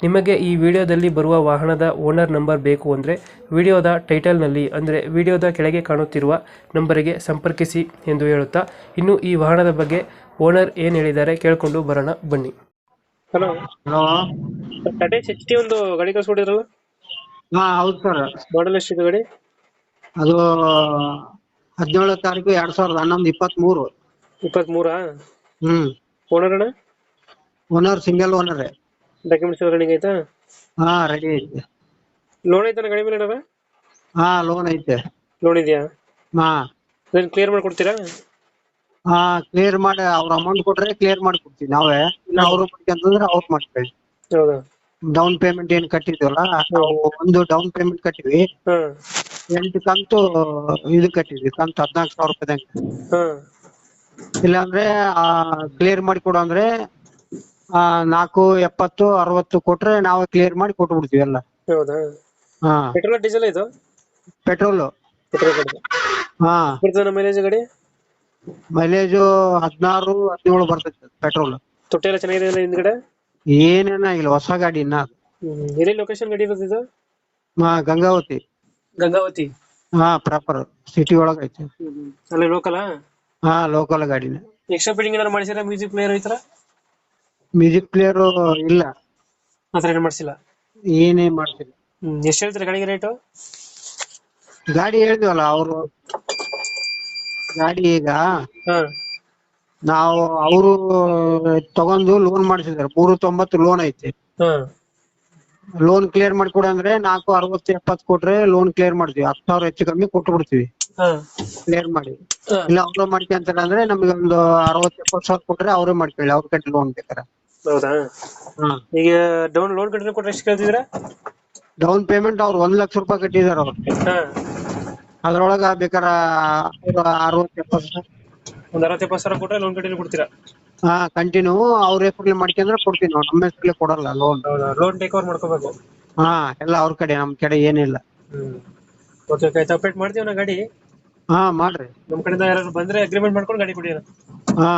ನಿಮಗೆ ಈ ವಿಡಿಯೋದಲ್ಲಿ ಬರುವ ವಾಹನದ ಓನರ್ ನಂಬರ್ ಬೇಕು ಅಂದರೆ ವಿಡಿಯೋದ ಟೈಟಲ್ನಲ್ಲಿ ಅಂದರೆ ವಿಡಿಯೋದ ಕೆಳಗೆ ಕಾಣುತ್ತಿರುವ ನಂಬರಿಗೆ ಸಂಪರ್ಕಿಸಿ ಎಂದು ಹೇಳುತ್ತಾ ಇನ್ನು ಈ ವಾಹನದ ಬಗ್ಗೆ ಓನರ್ ಏನು ಹೇಳಿದ್ದಾರೆ ಕೇಳಿಕೊಂಡು ಬರೋಣ ಬನ್ನಿ. Hello. Hello. Tata H T ಒಂದು ಗಾಡಿ ಕಳ್ಸ್ಕೊಟ್ಟಿದ್ರಲ್ಲ? ಹಾ ಹೌದು ಸರ್. ಮಾಡಲ್ ಎಷ್ಟಿದೆ ಗಾಡಿ? ಅದು ಹದಿನೇಳು ತಾರೀಕು ಎರಡ್ ಸಾವಿರದ ಹನ್ನೊಂದು ಇಪ್ಪತ್ತ್ ಮೂರು ಇಪ್ಪತ್ತ್ಮೂರಾ ಹ್ಮ್. ಓನರ್ ಅಣ್ಣ? ಓನರ್ ಸಿಂಗಲ್ ಓನರ್ ಡಾಕ್ಯುಮೆಂಟ್ಸ್ ಎಲ್ಲ ರನ್ನಿಂಗ್ ಆಯ್ತಾ ಹಾ ರೆಡಿ ಐತೆ. ಲೋನ್ ಐತಾನ ಗಾಡಿ ಮೇಲೆ ಏನಾರ? ಹಾ ಲೋನ್ ಐತೆ. ಲೋನ್ ಇದೆಯಾ? ಹಾ. ಅದನ್ನ ಕ್ಲಿಯರ್ ಮಾಡ್ಕೊಡ್ತೀರಾ? ಹಾ ಕ್ಲಿಯರ್ ಮಾಡಿ ಅವ್ರ ಅಮೌಂಟ್ ಕೊಟ್ರೆ ಕ್ಲಿಯರ್ ಮಾಡಿ ಕೊಡ್ತೀವಿ ನಾವೇ ಅವರು ಮಾಡ್ಕೊಂತಂದ್ರೆ ಅವ್ರು ಮಾಡ್ತೀವಿ ಹೌದಾ? ಡೌನ್ ಪೇಮೆಂಟ್ ಏನ್ ಕಟ್ಟಿದ್ವಲ್ಲ ನಾವು ಒಂದು ಡೌನ್ ಪೇಮೆಂಟ್ ಕಟ್ಟಿವಿ ಹಾಂ. ಎಂಟು ಕಂತು ಇದು ಕಟ್ಟಿದ್ವಿ ಕಂತು ಹದಿನಾಲ್ಕು ಸಾವಿರ ರೂಪಾಯಿದಂಗೆ. ಹಾಂ. ಇಲ್ಲಾಂದ್ರೆ ಕ್ಲಿಯರ್ ಮಾಡಿ ಕೊಡು ಅಂದ್ರೆ ನಾಲ್ಕು ಎಪ್ಪತ್ತು ಅರವತ್ತು ಕೊಟ್ರೆ ನಾವು ಕ್ಲಿಯರ್ ಮಾಡಿ ಕೊಟ್ಟು ಬಿಡ್ತೀವಿ ಎಲ್ಲ. ಹೌದಾ? ಹಾ. ಪೆಟ್ರೋಲ್ ಡೀಸೆಲ್ ಇದು? ಪೆಟ್ರೋಲ್ ಪೆಟ್ರೋಲ್ ಗಾಡಿ ಹಾ. ಬರ್ತದೆ ನಮ್ಮ ಮೈಲೇಜ್ ಗಾಡಿ? ಮೈಲೇಜ್ ಹದಿನಾರು ಹದಿನೇಳು ಬರ್ತೈತೆ ಪೆಟ್ರೋಲ್ ತೊಟ್ಟೆ ಎಲ್ಲ ಚೆನ್ನಾಗಿದೆ ಅಲ್ಲ ಹಿಂದ್ಗಡೆ? ಏನೇನಾಗಿಲ್ಲ ಹೊಸ ಗಾಡಿ ಇನ್ನ ಅದು. ಹ್ಮ್. ಎಲ್ಲಿ ಲೊಕೇಶನ್ ಗಾಡಿ ಇರೋದು ಇದು? ಹಾ ಗಂಗಾವತಿ. ಗಂಗಾವತಿ? ಹಾ ಪ್ರಾಪರ್ ಸಿಟಿ ಒಳಗೆ ಐತೆ. ಅಲ್ಲಿ ಲೋಕಲ್ ಹಾ ಲೋಕಲ್ ಗಾಡಿನ. ಎಕ್ಸ್ಟ್ರಾ ಬಿಲ್ಡಿಂಗ್ ಏನಾದ್ರು ಮಾಡಿಸಿದ್ರೆ ಮ್ಯೂಸಿಕ್ ಪ್ಲೇಯರ್ ಈ ತರ ಮ್ಯೂಸಿಕ್ ಪ್ಲೇಯರ್ ಇಲ್ಲ. ಆ ಥರ ಏನು ಮಾಡ್ಸಿಲ್ಲ? ಏನೇ ಮಾಡ್ತಿಲ್ಲ ಹ್ಮ್ ಎಷ್ಟು ಹೇಳ್ತೀರಾ ಗಾಡಿಗೆ ರೇಟು ಗಾಡಿ ಹೇಳಿದ್ವಲ್ಲ ಅವರು. ಗಾಡಿ ಈಗ ಹಾ. ನಾವು ಅವರು ತಗೊಂಡು ಲೋನ್ ಮಾಡಿಸಿದ್ದಾರೆ. ಮೂರು ತೊಂಬತ್ತು ಲೋನ್ ಐತೆ. ಹಾ. ಲೋನ್ ಕ್ಲಿಯರ್ ಮಾಡ್ಕೊಡು ಅಂದ್ರೆ ನಾಲ್ಕು ಅರವತ್ತು ಎಪ್ಪತ್ತು ಕೊಟ್ರೆ ಲೋನ್ ಕ್ಲಿಯರ್ ಮಾಡ್ತೀವಿ. ಹತ್ತು ಸಾವಿರ ಹೆಚ್ಚು ಕಮ್ಮಿ ಕೊಟ್ಟು ಬಿಡ್ತೀವಿ. ಹಾ. ಕ್ಲಿಯರ್ ಮಾಡಿ. ಇಲ್ಲ ಅವ್ರು ಮಾಡ್ಕೊಂತಾರೆ ಅಂದ್ರೆ ನಮಗೆ ಒಂದು ಅರವತ್ತು ಎಪ್ಪತ್ತು ಸಾವಿರ ಕೊಟ್ರೆ ಅವರೇ ಮಾಡ್ಕೊಳ್ಳಿ. ಅವ್ರ ಕಡೆ ಲೋನ್ ಬೇಕಾರೆ ಹೌದಾ? ಹಾ. ಈಗ ಡೌನ್ ಲೋನ್ ಕಟ್ಟಿದ್ರೆ ಕೊಟ್ರೆ ಎಷ್ಟು ಕೇಳ್ತಿದ್ರ ಡೌನ್ ಪೇಮೆಂಟ್ ಅವ್ರು ಒಂದ್ ಲಕ್ಷ ರೂಪಾಯಿ ಕಟ್ಟಿದಾರ ಅವ್ರು. ಅದ್ರೊಳಗ ಬೇಕಾರ ಅರವತ್ತು ಎಪ್ಪತ್ತು ಒಂದ್ ಅರವತ್ತು ಎಪ್ಪತ್ತು ಸಾವಿರ ಕೊಟ್ರೆ ಲೋನ್ ಕಟ್ಟಿದ್ರೆ ಕೊಡ್ತೀರಾ? ಹಾ ಕಂಟಿನ್ಯೂ ಅವ್ರ ಹೆಸರಲ್ಲಿ ಮಾಡ್ಕೊಂಡ್ರೆ ಕೊಡ್ತೀವಿ ನಾವು. ನಮ್ಮ ಹೆಸರಲ್ಲಿ ಕೊಡಲ್ಲ ಲೋನ್ ಲೋನ್ ಟೇಕ್ ಓವರ್ ಮಾಡ್ಕೋಬೇಕು. ಹಾ ಎಲ್ಲ ಅವ್ರ ಕಡೆ ನಮ್ ಕಡೆ ಏನಿಲ್ಲ ಹ್ಮ್. ಓಕೆ ಓಕೆ ಆಯ್ತು ಅಪ್ಡೇಟ್ ಮಾಡ್ತೀವಿ ನಾ ಗಾಡಿ. ಹಾ ಮಾಡ್ರಿ. ನಮ್ಮ ಕಡೆಯಿಂದ ಯಾರು ಬಂದ್ರೆ ಅಗ್ರಿಮೆಂಟ್ ಮಾಡ್ಕೊಂಡು ಗಾಡಿ ಕೊಡಿ ಹಾ.